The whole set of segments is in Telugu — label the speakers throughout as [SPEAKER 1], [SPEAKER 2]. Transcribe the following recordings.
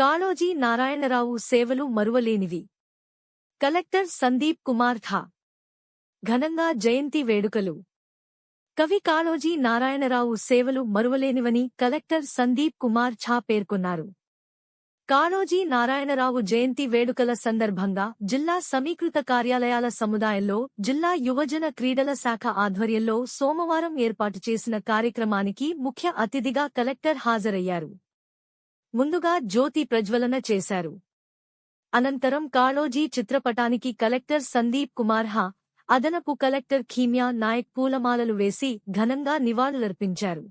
[SPEAKER 1] కాళోజీ నారాయణరావు సేవలు మరువలేనివి. కలెక్టర్ సందీప్ కుమార్ థా ఘనంగా జయంతి వేడుకలు. కవి కాళోజీ నారాయణరావు సేవలు మరువలేనివని కలెక్టర్ సందీప్ కుమార్ ఝా పేర్కొన్నారు. కాళోజీ నారాయణరావు జయంతి వేడుకల సందర్భంగా జిల్లా సమీకృత కార్యాలయాల సముదాయంలో జిల్లా యువజన క్రీడల శాఖ ఆధ్వర్యంలో సోమవారం ఏర్పాటు చేసిన కార్యక్రమానికి ముఖ్య అతిథిగా కలెక్టర్ హాజరయ్యారు. ముందుగా జ్యోతి ప్రజ్వలన చేశారు. అనంతరం కాళోజీ చిత్రపటానికి కలెక్టర్ సందీప్ కుమార్ హా అదనపు కలెక్టర్ ఖీమ్యా నాయక్ పూలమాలలు వేసి ఘనంగా నివాళులర్పించారు.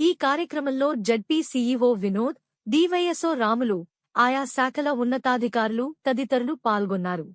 [SPEAKER 1] ఈ కార్యక్రమంలో ZP CEO Vinod DYSO Ramulu ఆయా శాఖల ఉన్నతాధికారులు తదితరులు పాల్గొన్నారు.